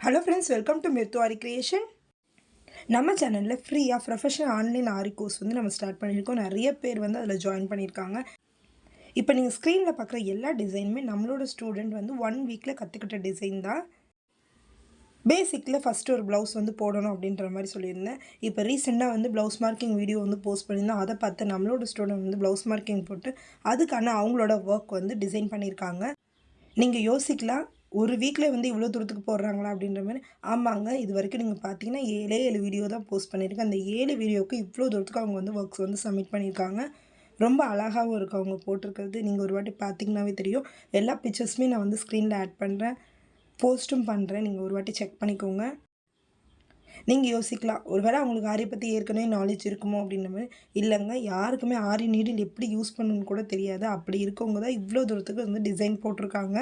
Hello friends welcome to Mirthu Aari creation நம்ம சேனலில் ஃப்ரீயாக ப்ரொஃபஷனல் ஆன்லைன் ஆரி கோர்ஸ் வந்து நம்ம ஸ்டார்ட் பண்ணியிருக்கோம். நிறைய பேர் வந்து அதில் ஜாயின் பண்ணியிருக்காங்க. இப்போ நீங்கள் ஸ்க்ரீனில் பார்க்குற எல்லா டிசைனுமே நம்மளோட ஸ்டூடெண்ட் வந்து ஒன் வீக்கில் கற்றுக்கிட்ட டிசைன் தான். பேசிக்கில் ஃபஸ்ட்டு ஒரு ப்ளவுஸ் வந்து போடணும் அப்படின்ற மாதிரி சொல்லியிருந்தேன். இப்போ ரீசெண்டாக வந்து ப்ளவுஸ் மார்க்கிங் வீடியோ வந்து போஸ்ட் பண்ணியிருந்தோம் அதை பார்த்து நம்மளோட ஸ்டூடெண்ட் வந்து ப்ளவுஸ் மார்க்கிங் போட்டு அதுக்கான அவங்களோட ஒர்க் வந்து டிசைன் பண்ணியிருக்காங்க. நீங்கள் யோசிக்கலாம் ஒரு வீக்கில் வந்து இவ்வளோ தூரத்துக்கு போடுறாங்களா அப்படின்ற மாதிரி ஆமாங்க இது வரைக்கும் நீங்கள் பார்த்தீங்கன்னா ஏழே ஏழு வீடியோ தான் போஸ்ட் பண்ணியிருக்கேன். அந்த ஏழு வீடியோவுக்கு இவ்வளோ தூரத்துக்கு அவங்க வந்து ஒர்க்ஸ் வந்து சப்மிட் பண்ணியிருக்காங்க. ரொம்ப அழகாகவும் இருக்குது அவங்க போட்டிருக்கிறது. நீங்கள் ஒரு வாட்டி பார்த்தீங்கன்னாவே தெரியும். எல்லா பிக்சர்ஸுமே நான் வந்து ஸ்க்ரீனில் ஆட் பண்ணுறேன் போஸ்ட்டும் பண்ணுறேன் நீங்கள் ஒரு வாட்டி செக் பண்ணிக்கோங்க. நீங்கள் யோசிக்கலாம். ஒருவேளை அவங்களுக்கு ஆரி பற்றி ஏற்கனவே நாலேஜ் இருக்குமோ அப்படின்ற மாதிரி. இல்லைங்க யாருக்குமே ஆரி நீடில் எப்படி யூஸ் பண்ணணும்னு கூட தெரியாது. அப்படி இருக்கவங்க தான் இவ்வளோ தூரத்துக்கு வந்து டிசைன் போட்டிருக்காங்க.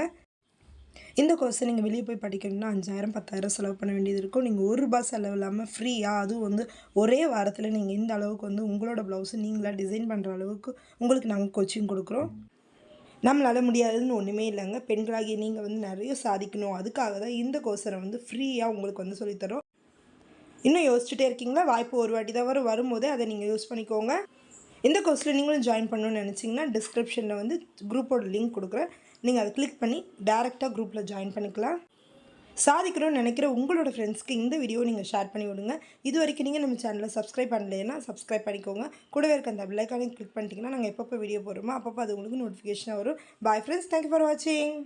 இந்த கோர்ஸை நீங்கள் வெளியே போய் படிக்கணும்னா அஞ்சாயிரம் பத்தாயிரம் செலவு பண்ண வேண்டியது இருக்கும். நீங்கள் ஒரு ரூபா செலவு இல்லாமல் ஃப்ரீயாக அதுவும் வந்து ஒரே வாரத்தில் நீங்கள் இந்த அளவுக்கு வந்து உங்களோட ப்ளவுஸை நீங்களாக டிசைன் பண்ணுற அளவுக்கு உங்களுக்கு நாங்கள் கோச்சிங் கொடுக்குறோம். நம்மளால் முடியாதுன்னு ஒன்றுமே இல்லைங்க. பெண்களாகி நீங்கள் வந்து நிறைய சாதிக்கணும். அதுக்காக தான் இந்த கோர்ஸரை வந்து ஃப்ரீயாக உங்களுக்கு வந்து சொல்லித்தரோம். இன்னும் யோசிச்சுட்டே இருக்கீங்களா? வாய்ப்பு ஒரு வாட்டி தான் வரும். வரும்போதே அதை நீங்கள் யூஸ் பண்ணிக்கோங்க. இந்த கோர்ஸில் நீங்களும் ஜாயின் பண்ணணும்னு நினச்சிங்கன்னா டிஸ்கிரிப்ஷனில் வந்து குரூப்போட லிங்க் கொடுக்குறேன். நீங்கள் அதை கிளிக் பண்ணி டேரெக்டாக குரூப்பில் ஜாயின் பண்ணிக்கலாம். சாதிக்கணும்னு நினைக்கிற உங்களோட ஃப்ரெண்ட்ஸ்க்கு இந்த வீடியோ நீங்கள் ஷேர் பண்ணி விடுங்க. இது வரைக்கும் நீங்கள் நம்ம சேனலை சப்ஸ்கிரைப் பண்ணலைன்னா சப்ஸ்கிரைப் பண்ணிக்கோங்க. கூடவே இருக்க அந்த பிள்ளைக்கானே கிளிக் பண்ணிட்டீங்கன்னா நாங்கள் எப்பப்போ வீடியோ போடுறோமோ அப்பப்போ அது உங்களுக்கு நோட்டிஃபிகேஷனாக வரும். பாய் ஃப்ரெண்ட்ஸ் தேங்க்யூ ஃபார் வாட்சிங்